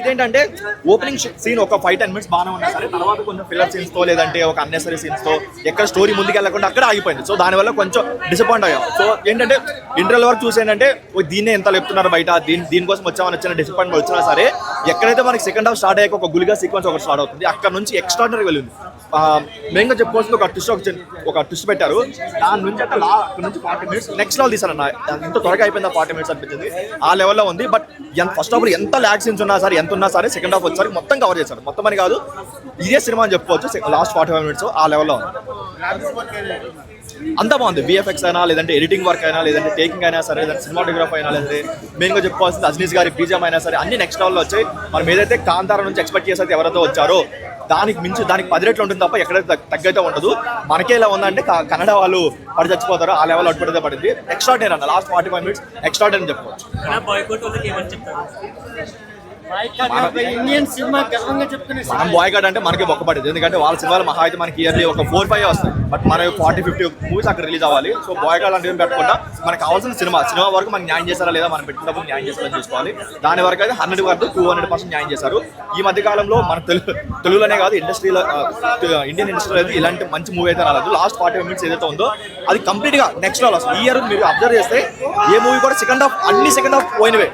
ఇదేంటంటే opening scene ఒక five ten minutes బాగానే ఉన్నా సరే తర్వాత కొంచెం ఫిల్లర్ సీన్స్తో లేదంటే ఒక అన్నెసరీ సీన్స్తో ఎక్కడ స్టోరీ ముందుకు వెళ్ళకుండా అక్కడ ఆగిపోయింది. సో దానివల్ల కొంచెం డిసప్పాయింట్ అయ్యాం. సో ఏంటంటే ఇంటర్వెల్ వరకు చూసేంటంటే ఓ దీన్నే ఎంత చెప్తున్నారు బయట దీని దీనికోసం వచ్చామని వచ్చిన డిసప్పాయింట్ వచ్చినా సరే ఎక్కడైతే మనకి సెకండ్ హాఫ్ స్టార్ట్ అయ్యాక ఒక గులిగా సీక్వెన్స్ ఒకటి స్టార్ట్ అవుతుంది అక్కడ నుంచి ఎక్స్ట్రాడినరీ వెళ్ళింది. మెయిన్గా చెప్పుకోవాల్సింది ఒక ట్విస్ట్ ఒక ఒక ట్విస్ట్ పెట్టారు. దాని నుంచి అక్కడ అక్కడ నుంచి ఫార్టీ మినిట్స్ నెక్స్ట్ లెవెల్ తీసారన్న ఎంత త్వరగా అయిపోయింది ఫార్టీ మినిట్స్ అనిపించింది. ఆ లెవెల్లో ఉంది. బట్ ఎంత ఫస్ట్ ఆల్ ఎంత ల్యాక్ సీన్స్ ఉన్నా సరే ఎంత ఉన్నా సరే సెకండ్ హాఫ్ వచ్చేసరికి మొత్తం కవర్ చేశాడు. మొత్తం అని కాదు ఇదే సినిమా అని చెప్పుకోవచ్చు. లాస్ట్ ఫార్టీ ఫైవ్ మినిట్స్ ఆ లెవెల్లో ఉంది. అంతా బాగుంది. విఎఫ్ఎక్స్ అయినా లేదంటే ఎడిటింగ్ వర్క్ అయినా లేదంటే టేకింగ్ అయినా సరే లేదంటే సినిమాటోగ్రఫీ అయినా లేదంటే మెయిన్గా చెప్పుకోవాల్సింది అజ్నీస్ గారి బీజం అయినా సరే అన్ని నెక్స్ట్ లెవెల్లో వచ్చాయి. మనం ఏదైతే కాంతార నుంచి ఎక్స్పెక్ట్ చేసేది ఎవరైతే వచ్చారో దానికి మించి దానికి పది రెట్లు ఉంటుంది తప్ప ఎక్కడైతే తగ్గైతే ఉండదు. మనకే ఇలా ఉందంటే కన్నడ వాళ్ళు పడి చచ్చిపోతారు ఆ లెవెల్ అడ్డుపడితే పడింది. ఎక్స్ట్రాడనరీ అన్న last forty five minutes extraordinary చెప్పుకోవచ్చు. బాయ్కోట్ మనం బాయ్ కట్ అంటే మనకి బొక్కపడింది. ఎందుకంటే వాళ్ళ సినిమాలు మహా అయితే మనకి ఇయర్లీ ఒక ఫోర్ ఫైవ్ వస్తాయి. బట్ మన ఫార్టీ ఫిఫ్టీ మూవీస్ అక్కడ రిలీజ్ అవ్వాలి. సో బాయ్ కట్ అంటే ఏం పెట్టకుండా మనకు కావాల్సిన సినిమా సినిమా వరకు మనకి న్యాయం చేశారా లేదా మనం పెట్టినప్పుడు న్యాయం చేస్తారని చూసుకోవాలి. దాని వరకు అయితే హండ్రెడ్ వరకు టూ హండ్రెడ్ పర్సెంట్ న్యాయం చేశారు. ఈ మధ్య కాలంలో మన తెలుగు తెలుగులోనే కాదు ఇండస్ట్రీలో ఇండియన్ ఇండస్ట్రీలో అయితే ఇలాంటి మంచి మూవీ అయితే రాలేదు. లాస్ట్ ఫార్టీ మినిట్స్ ఏదైతే ఉందో అది కంప్లీట్గా నెక్స్ట్ లెవెల్ వస్తుంది. ఈ ఇయర్ మీరు అబ్జర్వ్ చేస్తే ఏ మూవీ కూడా సెకండ్ హాఫ్ అన్ని సెకండ్ హాఫ్ పోయినవే.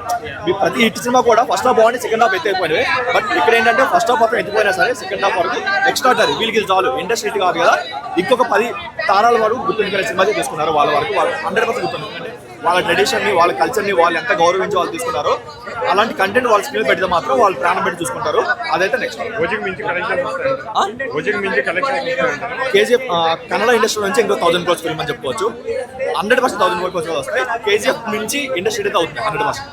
ప్రతి హిట్ సినిమా కూడా ఫస్ట్ హాఫ్ బాగుంది సెకండ్ హాఫ్ ఎత్తిపోయినవే బట్ ఇక్కడ ఏంటంటే ఫస్ట్ హాఫ్ మాత్రం ఎత్తిపోయినా సరే సెకండ్ హాఫ్ వరకు ఎక్స్ట్రా వీళ్ళకి చాలు. ఇండస్ట్రీ హిట్ కాదు కదా. ఇంకొక పది తారాల వరకు గుర్తుండిపోయిన సినిమా తీసుకున్నారు వాళ్ళ వరకు. వాళ్ళు హండ్రెడ్ పర్సెంట్ గుర్తుంది వాళ్ళ ట్రెడిషన్ని వాళ్ళ కల్చర్ని వాళ్ళు ఎంత గౌరవించి వాళ్ళు తీసుకున్నారో అలాంటి కంటెంట్ వాళ్ళ స్క్రీన్ పెడితే మాత్రం వాళ్ళు ప్రాణం పెట్టి చూసుకుంటారు. అదైతే నెక్స్ట్ కేజీఎఫ్ కన్నడ ఇండస్ట్రీ నుంచి ఇంకో థౌసండ్ క్రోర్స్ ఫిల్మ్ అని చెప్పుకోవచ్చు. హండ్రెడ్ పర్సెంట్ థౌసండ్ క్రోర్స్ వస్తాయి. కేజీఎఫ్ నుంచి ఇండస్ట్రీ అయితే అవుతుంది హండ్రెడ్ పర్సెంట్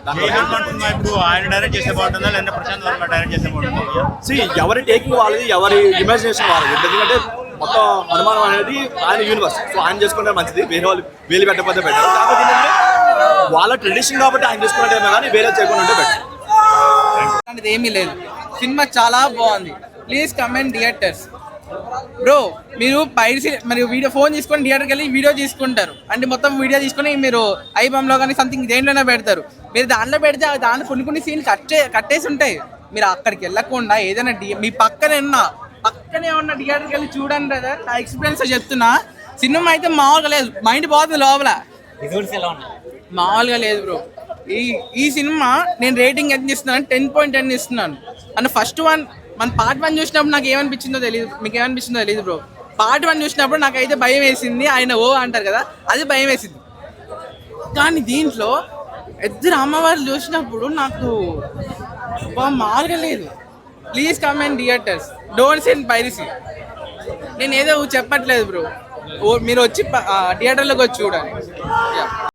ఆయన డైరెక్ట్ చేస్తే బాగుంటుందా లేదా ప్రశాంత్ వర్మ డైరెక్ట్ బాగుంటుందా See, ఎవరి టేకింగ్ వాళ్ళది ఎవరి ఇమాజినేషన్ వాళ్ళది. ఎందుకంటే మొత్తం అనుమానం అనేది ఆయన యూనివర్స్ సో ఆయన చేసుకుంటే మంచిది. వేరే వాళ్ళు వేలు పెట్టకపోతే బెటర్ కాకపోతే ఏంటంటే వాళ్ళ ట్రెడిషన్ కాబట్టి ఆయన చేసుకున్నట్టే కానీ వేరే చేయకుండా ఉంటే బెటర్. అలాంటిది ఏమీ లేదు. సినిమా చాలా బాగుంది. ప్లీజ్ కమెంట్ థియేటర్స్ బ్రో మీరు పైరసీ మరి వీడియో ఫోన్ తీసుకొని థియేటర్కి వెళ్ళి వీడియో తీసుకుంటారు. అంటే మొత్తం వీడియో తీసుకొని మీరు ఐబామ్లో కానీ సంథింగ్ దేంట్లోనే పెడతారు. మీరు దాంట్లో పెడితే ఆ దాంట్లో కొన్ని కొన్ని సీన్లు కట్టే కట్టేసి ఉంటాయి. మీరు అక్కడికి వెళ్ళకుండా ఏదైనా డి మీ పక్కనే ఉన్న పక్కనే ఉన్న థియేటర్కి వెళ్ళి చూడండి బ్రదర్ నా ఎక్స్పీరియన్స్ చెప్తున్నా. సినిమా అయితే మామూలుగా లేదు. మైండ్ పోతుంది లోపల. రిజల్ట్స్ ఎలా ఉన్నాయి? మామూలుగా లేదు బ్రో. ఈ ఈ సినిమా నేను రేటింగ్ ఎంత ఇస్తున్నాను టెన్ పాయింట్ టెన్ ఇస్తున్నాను. అండ్ ఫస్ట్ వన్ మన పార్ట్ వన్ చూసినప్పుడు నాకు ఏమనిపించిందో తెలియదు మీకు ఏమనిపించిందో తెలియదు బ్రో. పార్ట్ వన్ చూసినప్పుడు నాకైతే భయం వేసింది ఆయన ఓ అంటారు కదా అది భయం వేసింది. కానీ దీంట్లో ఇద్దరు అమ్మవారు చూసినప్పుడు నాకు అబ్బా, లేదు. Please comment theatres don't send piracy నేను ఏదో చెప్పట్లేదు బ్రో. మీరు వచ్చి థియేటర్లోకి వచ్చి చూడాలి